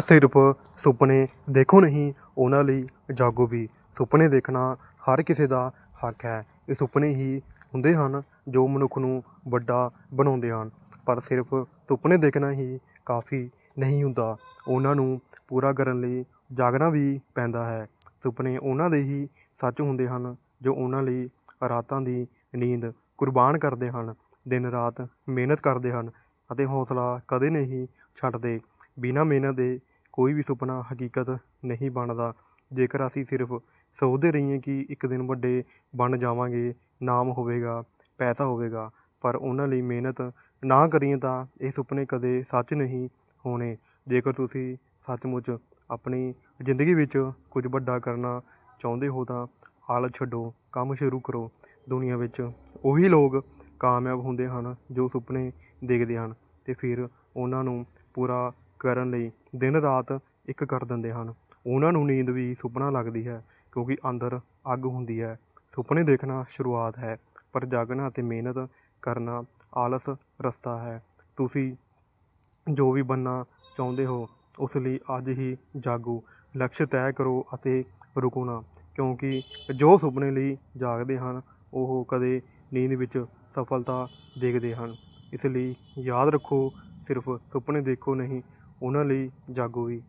ਸਿਰਫ ਸੁਪਨੇ ਦੇਖੋ ਨਹੀਂ, ਉਹਨਾਂ ਲਈ ਜਾਗੋ ਵੀ। ਸੁਪਨੇ ਦੇਖਣਾ ਹਰ ਕਿਸੇ ਦਾ ਹੱਕ ਹੈ। ਇਹ ਸੁਪਨੇ ਹੀ ਹੁੰਦੇ ਹਨ ਜੋ ਮਨੁੱਖ ਨੂੰ ਵੱਡਾ ਬਣਾਉਂਦੇ ਹਨ। ਪਰ ਸਿਰਫ ਸੁਪਨੇ ਦੇਖਣਾ ਹੀ ਕਾਫੀ ਨਹੀਂ ਹੁੰਦਾ। ਉਹਨਾਂ ਨੂੰ ਪੂਰਾ ਕਰਨ ਲਈ ਜਾਗਣਾ ਵੀ ਪੈਂਦਾ ਹੈ। ਸੁਪਨੇ ਉਹਨਾਂ ਦੇ ਹੀ ਸੱਚ ਹੁੰਦੇ ਹਨ ਜੋ ਉਹਨਾਂ ਲਈ ਰਾਤਾਂ ਦੀ ਨੀਂਦ ਕੁਰਬਾਨ ਕਰਦੇ ਹਨ, ਦਿਨ ਰਾਤ ਮਿਹਨਤ ਕਰਦੇ ਹਨ ਅਤੇ ਹੌਸਲਾ ਕਦੇ ਨਹੀਂ ਛੱਡਦੇ। ਬਿਨਾਂ ਮਿਹਨਤ ਦੇ ਕੋਈ ਵੀ ਸੁਪਨਾ ਹਕੀਕਤ ਨਹੀਂ ਬਣਦਾ। ਜੇਕਰ ਅਸੀਂ ਸਿਰਫ ਸੋਚਦੇ ਰਹੀਏ ਕਿ ਇੱਕ ਦਿਨ ਵੱਡੇ ਬਣ ਜਾਵਾਂਗੇ, ਨਾਮ ਹੋਵੇਗਾ, ਪੈਸਾ ਹੋਵੇਗਾ, ਪਰ ਉਹਨਾਂ ਲਈ ਮਿਹਨਤ ਨਾ ਕਰੀਏ ਤਾਂ ਇਹ ਸੁਪਨੇ ਕਦੇ ਸੱਚ ਨਹੀਂ ਹੋਣੇ। ਜੇਕਰ ਤੁਸੀਂ ਸੱਚਮੁੱਚ ਆਪਣੀ ਜ਼ਿੰਦਗੀ ਵਿੱਚ ਕੁਝ ਵੱਡਾ ਕਰਨਾ ਚਾਹੁੰਦੇ ਹੋ ਤਾਂ ਹਾਲਤ ਛੱਡੋ, ਕੰਮ ਸ਼ੁਰੂ ਕਰੋ। ਦੁਨੀਆ ਵਿੱਚ ਉਹੀ ਲੋਕ ਕਾਮਯਾਬ ਹੁੰਦੇ ਹਨ ਜੋ ਸੁਪਨੇ ਦੇਖਦੇ ਹਨ ਤੇ ਫਿਰ ਉਹਨਾਂ ਨੂੰ ਪੂਰਾ ਕਰਨ ਲਈ ਦਿਨ ਰਾਤ ਇੱਕ ਕਰ ਦਿੰਦੇ ਹਨ। ਉਹਨਾਂ ਨੂੰ ਨੀਂਦ ਵੀ ਸੁਪਨਾ ਲੱਗਦੀ ਹੈ, ਕਿਉਂਕਿ ਅੰਦਰ ਅੱਗ ਹੁੰਦੀ ਹੈ। ਸੁਪਨੇ ਦੇਖਣਾ ਸ਼ੁਰੂਆਤ ਹੈ, ਪਰ ਜਾਗਣਾ ਅਤੇ ਮਿਹਨਤ ਕਰਨਾ ਆਲਸ ਰਸਤਾ ਹੈ। ਤੁਸੀਂ ਜੋ ਵੀ ਬਣਨਾ ਚਾਹੁੰਦੇ ਹੋ, ਉਸ ਲਈ ਅੱਜ ਹੀ ਜਾਗੋ। ਲਕਸ਼ ਤੈਅ ਕਰੋ ਅਤੇ ਰੁਕੋ ਨਾ, ਕਿਉਂਕਿ ਜੋ ਸੁਪਨੇ ਲਈ ਜਾਗਦੇ ਹਨ, ਉਹ ਕਦੇ ਨੀਂਦ ਵਿੱਚ ਸਫਲਤਾ ਦੇਖਦੇ ਹਨ। ਇਸ ਲਈ ਯਾਦ ਰੱਖੋ, ਸਿਰਫ ਸੁਪਨੇ ਦੇਖੋ ਨਹੀਂ ਉਹਨਾਂ ਲਈ ਜਾਗੋ ਵੀ